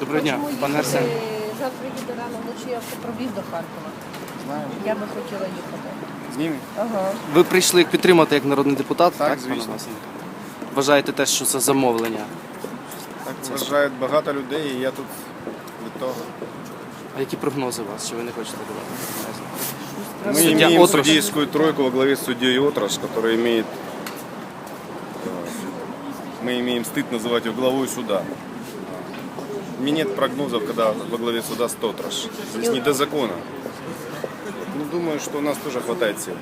Доброго дня, хочемо пане їхати. Арсен. Завтра їде рано вночі автопробіг до Харкова. Знаю. Я би хотіла їхати. З ними? Ага. Ви прийшли підтримати як народний депутат, так? Так, пане звісно. Василь? Вважаєте теж, що це замовлення. Так вважають багато людей, і я тут від того. А які прогнози у вас? Чи ви не хочете давати? Мы Судья имеем Отрош. судейскую тройку во главе с судьей Отрош, который имеет... э, Мы имеем стыд называть его главой суда. Мне нет прогнозов, когда во главе суда Стотрош. Здесь не до закона. Ну, думаю, что у нас тоже хватает сил.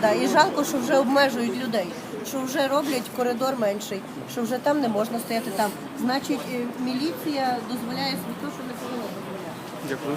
Да, і жалко, що вже обмежують людей, що вже роблять коридор менший, що вже там не можна стояти там. Значить, е, міліція дозволяє собі те, що не повинна дозволяти. Дякую.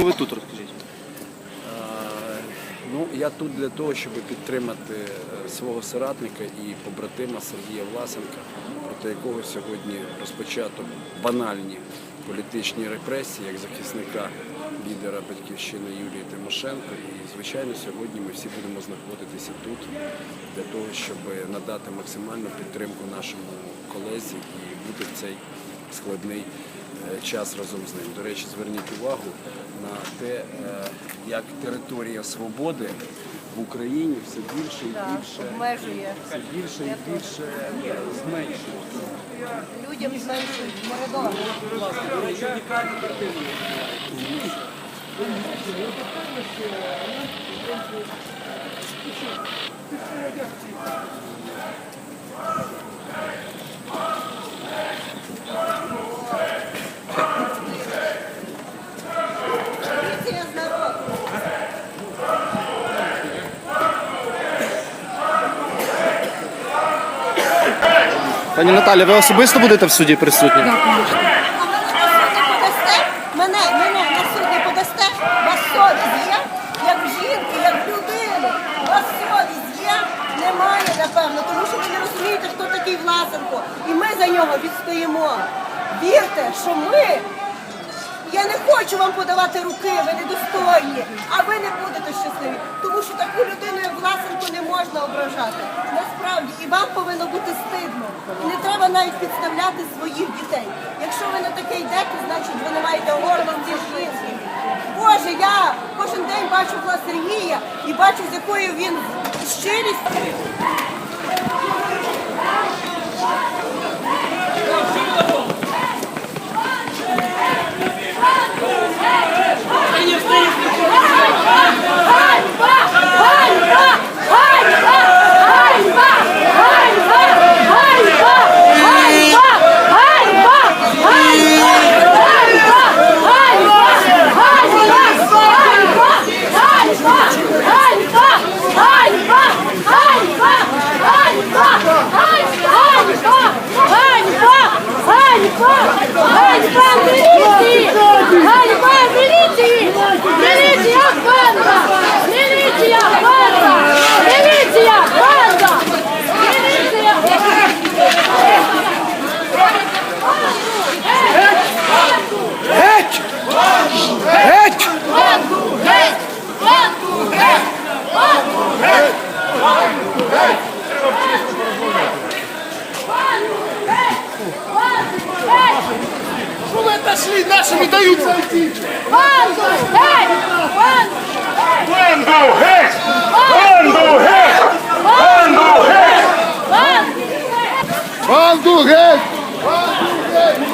Ви тут розкажіть. Е, Ну, я тут для того, щоб підтримати е, свого соратника і побратима Сергія Власенка, проти якого сьогодні розпочато банальні політичні репресії як захисника лідера батьківщини Юлії Тимошенко. І, звичайно, сьогодні ми всі будемо знаходитися тут для того, щоб надати максимальну підтримку нашому колезі і бути в цей складний е, час разом з ним. До речі, зверніть увагу на те, е, як територія свободи в Україні все більше і більше, обмежує. все більше і більше зменшується. Людям зменшують. Міліція з народу. Пані Наталя, ви особисто будете в суді присутні? А мене на суд не подасте? Мене, мене на суд не подасте? У вас совість є? Як жінки, як людини. У вас совість є? Немає, напевно, тому що ви не розумієте, хто такий Власенко. І ми за нього відстоїмо. Вірте, що ми. Я не хочу вам подавати руки, ви недостойні, а ви не будете щасливі, тому що таку людину, як Власенко, не можна ображати. Насправді, і вам повинно бути стидно. І не треба навіть підставляти своїх дітей. Якщо ви на таке йдете, значить ви не маєте гордості житті. Боже, я кожен день бачу клас Сергія і бачу, з якою він щирістю. Нашим не дають зайти. Банду! Геть! Банду! Банду! Геть! Банду! Геть! Банду! Геть! Банду! Геть! Банду! Геть! Банду! Геть!